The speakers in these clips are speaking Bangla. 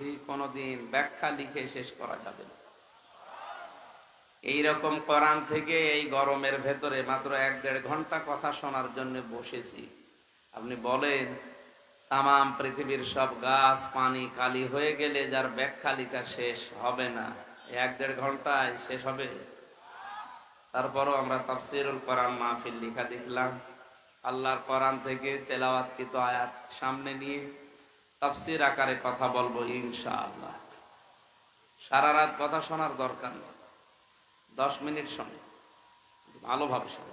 বলছি, কোনদিন ব্যাখ্যা লিখে শেষ করা যাবে না। এইরকম কোরআন থেকে এই গরমের ভেতরে মাত্র এক দেড় ঘণ্টা কথা শোনার জন্য বসেছি। আপনি বলেন তাম পৃথিবীর সব গাছ, পানি কালি হয়ে গেলে যার ব্যাখ্যা লিখা শেষ হবে না, এক দেড় ঘন্টায় শেষ হবে? তারপরও আমরা তাফসিরুল কোরআন মাহফিল লিখা দেখলাম। আল্লাহর কোরআন থেকে তেলাওয়াতকৃত আয়াত সামনে নিয়ে তাফসির আকারে কথা বলব ইনশাআল্লাহ। সারা রাত কথা শোনার দরকার নেই। দশ মিনিট শোনে। ভালোভাবে শোনে।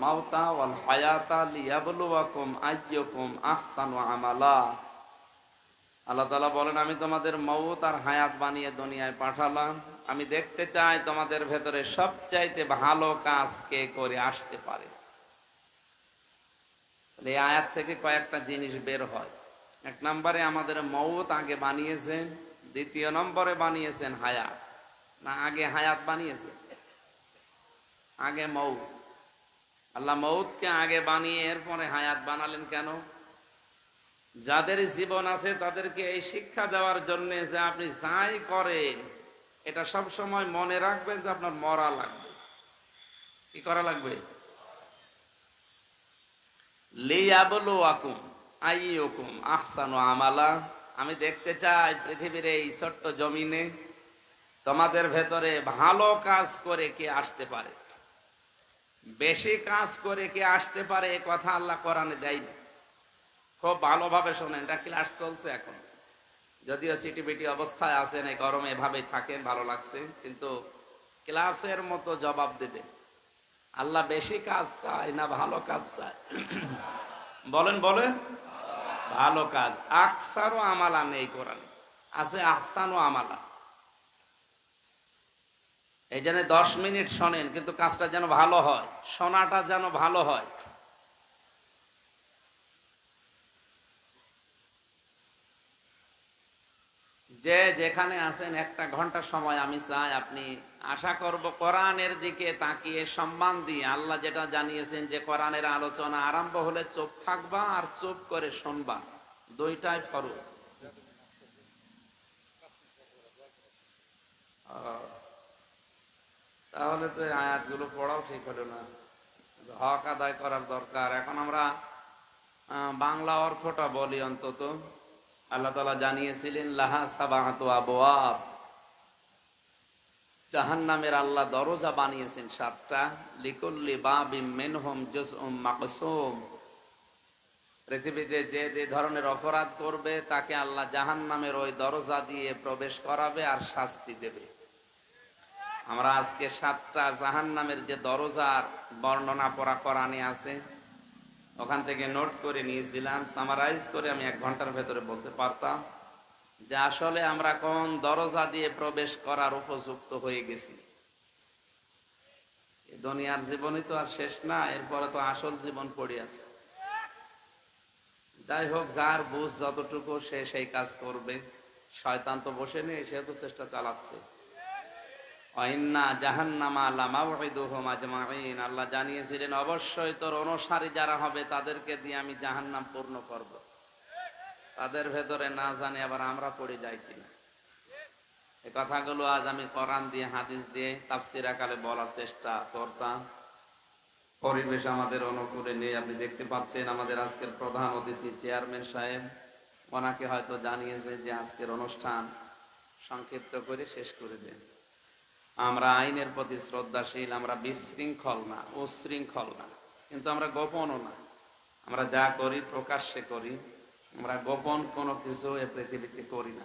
মাউতা ওয়াল হায়াতা লিয়াবলুয়াকুম আহসানু আমালা। আল্লাহ তাআলা বলেন, আমি তোমাদের মৌত আর হায়াত বানিয়ে দুনিয়ায় পাঠালাম। আমি দেখতে চাই তোমাদের ভেতরে সবচাইতে ভালো কাজ কে করে আসতে পারে। এই আয়াত থেকে কয়েকটা জিনিস বের হয়। এক নম্বরে আমাদের মৌত আগে বানিয়েছেন, দ্বিতীয় নম্বরে বানিয়েছেন হায়াত। না, আগে হায়াত বানিয়েছেন? আগে মৌত আল্লাহ মৌতকে আগে বানিয়ে এরপরে হায়াত বানালেন কেন? যাদের জীবন আছে তাদেরকে এই শিক্ষা দেওয়ার জন্য যে আপনি যাই করেন, এটা সব সময় মনে রাখবেন যে আপনার মরা লাগবে। কি করা লাগবে? আমালা। আমি দেখতে চাই পৃথিবীর এই ছোট্ট জমিনে তোমাদের ভেতরে ভালো কাজ করে কে আসতে পারে। বেশি কাজ করে কে আসতে পারে এ কথা আল্লাহ কোরআনে দেয়নি। খুব ভালোভাবে শোনেন, এটা ক্লাস চলছে এখন। যদিও সিটিবিটি অবস্থায় আছেন, এই গরমে এভাবে থাকেন, ভালো লাগছে, কিন্তু ক্লাসের মতো জবাব দেবে আল্লাহ বেশি কাজ চায় না ভালো কাজ চায়? বলেন বলেন। ভালো কাজ। আকসারও আমালা নেই কোরআন। আছে আহসানও আমালা। এই জন্য দশ মিনিট শোনেন, কিন্তু কাজটা যেন ভালো হয়, শোনাটা যেন ভালো হয়। যে যেখানে আছেন, একটা ঘণ্টা সময় আমি চাই আপনি আশা করব কোরআনের দিকে তাকিয়ে সম্মান দিয়ে আল্লাহ যেটা জানিয়েছেন যে কোরআনের আলোচনা আরম্ভ হলে চুপ থাকবা আর চুপ করে শুনবা। দুইটাই ফরজ। তাহলে তো আয়াতগুলো পড়াও ঠিক হলো না। হক আদায় করার দরকার। এখন আমরা বাংলা অর্থটা বলি অন্তত। আল্লাহ তালা জানিয়েছিলেন, লাহা সাবাহাত আবোয়াব জাহান নামের আল্লাহ দরজা বানিয়েছেন সাতটা। লিকুল্লি বাবিম মেনহম মাকসুম। পৃথিবীতে যে যে ধরনের অপরাধ করবে, তাকে আল্লাহ জাহান নামের ওই দরজা দিয়ে প্রবেশ করাবে আর শাস্তি দেবে। আমরা আজকে সাতটা জাহান নামের যে দরজার বর্ণনা পড়া করানি আছে। ওখান থেকে নোট করে নিয়েছিলাম সামারাইজ করে আমি এক ঘণ্টার ভেতরে বলতে পারতাম যে আসলে আমরা কোন দরজা দিয়ে প্রবেশ করার উপযুক্ত হয়ে গেছি। দুনিয়ার জীবনই তো আর শেষ না, এরপরে তো আসল জীবন পড়ে আছে। যাই হোক, যার বুঝ যতটুকু সে সেই কাজ করবে। শয়তান তো বসে নেই সে তো চেষ্টা চালাচ্ছে। আল্লাহ জানিয়েছিলেন, অবশ্যই তোর অনুসারী যারা হবে, তাদেরকে দিয়ে আমি জাহান্নাম পূর্ণ করব। তাদের ভেতরে না জানি আবার আমরা পড়ে যাই কিনা। কথাগুলো আজ আমি দিয়ে, হাদিস দিয়ে বলার চেষ্টা করতাম। পরিবেশ আমাদের অনুকূলে নেই, আপনি দেখতে পাচ্ছেন আমাদের আজকের প্রধান অতিথি চেয়ারম্যান সাহেব। ওনাকে হয়তো জানিয়েছে যে আজকের অনুষ্ঠান সংক্ষিপ্ত করে শেষ করে দেন। আমরা আইনের প্রতি শ্রদ্ধাশীল, আমরা বিশৃঙ্খল না উশৃঙ্খল না। কিন্তু আমরা গোপনও না। আমরা যা করি প্রকাশ্যে করি, আমরা গোপন কোনো কিছু এ পৃথিবীতে করি না।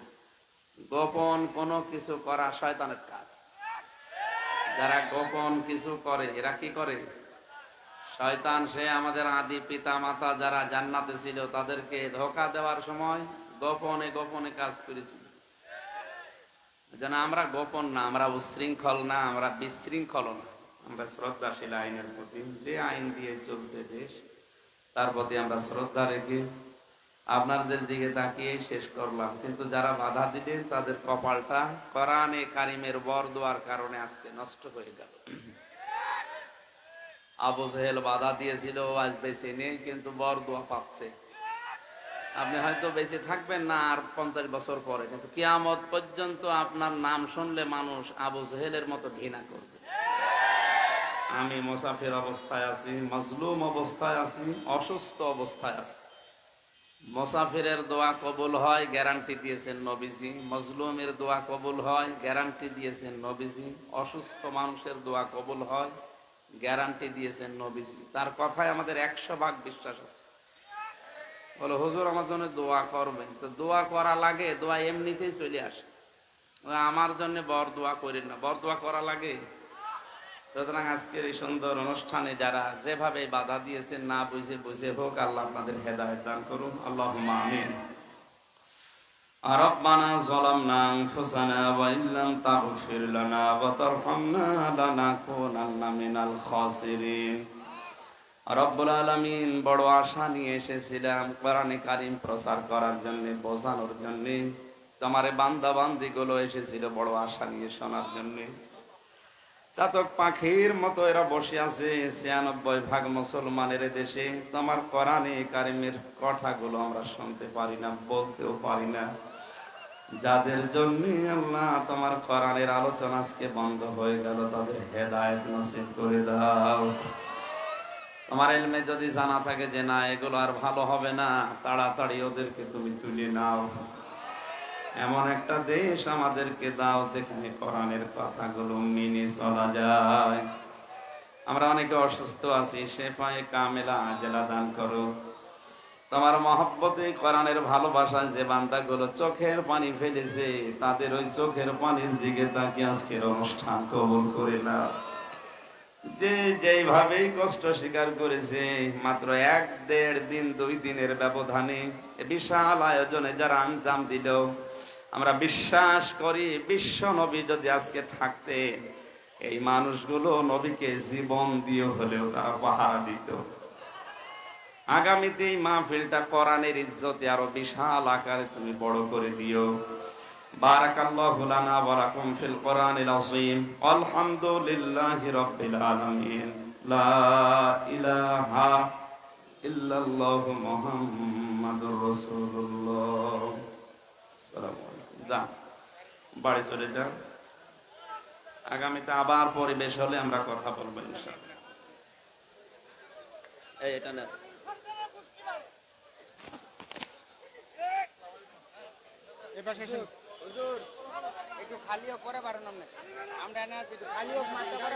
গোপন কোনো কিছু করা শয়তানের কাজ। যারা গোপন কিছু করে, এরা কি করে? শয়তান, সে আমাদের আদি পিতা মাতা যারা জান্নাতে ছিল, তাদেরকে ধোকা দেওয়ার সময় গোপনে গোপনে কাজ করেছিল। যেন আমরা গোপন না, আমরা উশৃঙ্খল না, আমরা বিশৃঙ্খল না। আমরা শ্রদ্ধাশীল আইনের প্রতি। যে আইন দিয়ে চলছে দেশ, তার প্রতি আমরা শ্রদ্ধা রেখে আপনাদের দিকে তাকিয়ে শেষ করলাম। কিন্তু যারা বাধা দিলেন তাদের কপালটা কোরআনে কারিমের বর দেওয়ার কারণে আজকে নষ্ট হয়ে গেল। আবু সাহেল বাধা দিয়েছিল আজ বেশি নেই, কিন্তু বর দোয়া পাচ্ছে। আপনি হয়তো বেঁচে থাকবেন না আর পঞ্চাশ বছর পরে, কিন্তু কিয়ামত পর্যন্ত আপনার নাম শুনলে মানুষ আবু জেহেলের মতো ঘৃণা করবে। আমি মুসাফির অবস্থায় আছি, মজলুম অবস্থায় আছি, অসুস্থ অবস্থায় আছি। মুসাফিরের দোয়া কবুল হয়, গ্যারান্টি দিয়েছেন নবীজি। মজলুমের দোয়া কবুল হয়, গ্যারান্টি দিয়েছেন নবীজি। অসুস্থ মানুষের দোয়া কবুল হয়, গ্যারান্টি দিয়েছেন নবীজি। তার কথায় আমাদের একশো ভাগ বিশ্বাস আছে। বলো হুজুর আমার জন্য দোয়া করবেন তো দোয়া করা লাগে দোয়া এমনিতেই চলে আসে আমার জন্য বর দোয়া করেন না বর দোয়া করা লাগে সুতরাং আজকের এই সুন্দর অনুষ্ঠানে যারা যেভাবে বাধা দিয়েছেন না বুঝে বুঝে হোক আল্লাহ আপনাদের হেদায়ত দান করুন আল্লাহ আমিন ربنا ظلمنا أنفسنا وإن لم تغفر لنا وترحمنا لنكونن من الخاسرين রব্বুল আলমিন বড় আশা নিয়ে এসেছিলাম কোরআনে কারিম প্রচার করার জন্য, বোঝানোর জন্য। তোমার বান্দা বান্দি গুলো এসেছিল বড় আশা নিয়ে শোনার জন্য। চাতক পাখির মতো এরা বসে আছে ছিয়ানব্বই ভাগ মুসলমানের দেশে। তোমার কোরআনে কারিমের কথাগুলো আমরা শুনতে পারি না, বলতেও পারি না। যাদের জন্য আল্লাহ তোমার কোরআনের আলোচনা আজকে বন্ধ হয়ে গেল, তাদের হেদায়ত নসিব করে দাও। তোমার এলমে যদি জানা থাকে যে না, এগুলো আর ভালো হবে না, তাড়াতাড়ি ওদেরকে তুমি তুলে নাও। এমন একটা দেশ আমাদেরকে দাও যেখানে কোরআনের কথাগুলো মেনে চলা যায়। আমরা অনেকে অসুস্থ আছি, সে পায়ে কামেলা জেলা দান করো। তোমার মহব্বতে কোরআনের ভালোবাসায় যে বান্দাগুলো চোখের পানি ফেলেছে, তাদের ওই চোখের পানির দিকে তাকে আজকের অনুষ্ঠান কবুল করে নাও। যে যেইভাবেই কষ্ট স্বীকার করেছে, মাত্র এক দেড় দিন, দুই দিনের ব্যবধানে বিশাল আয়োজনে যারা আঞ্জাম দিল, আমরা বিশ্বাস করি বিশ্ব নবী যদি আজকে থাকতে, এই মানুষগুলো নবীকে জীবন দিয়ে হলেও তারা পাহারা দিত। আগামীতে এই মাহফিলটা কোরআনের ইজ্জতে আরও বিশাল আকারে তুমি বড় করে দিও। بارك الله لنا ولكم في القرآن العظيم والحمد لله رب العالمين لا إله إلا الله محمد رسول الله السلام عليكم যা বাড়ি চলে যান আগামীতে আবার পরিবেশ হলে আমরা কথা বলবো ইনশাআল্লাহ এই এটা না এপাশে এসে হুজুর একটু খালিও করে পারেন আমরা এনে আছি একটু খালিও মারতে করে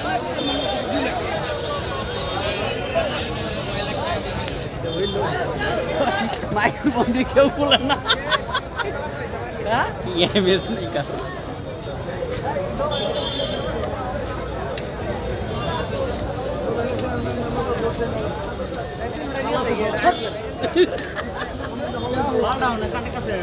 মাইক্রোফোন দিয়ে কেউ বলে না। হ্যাঁ? এমএস কাছে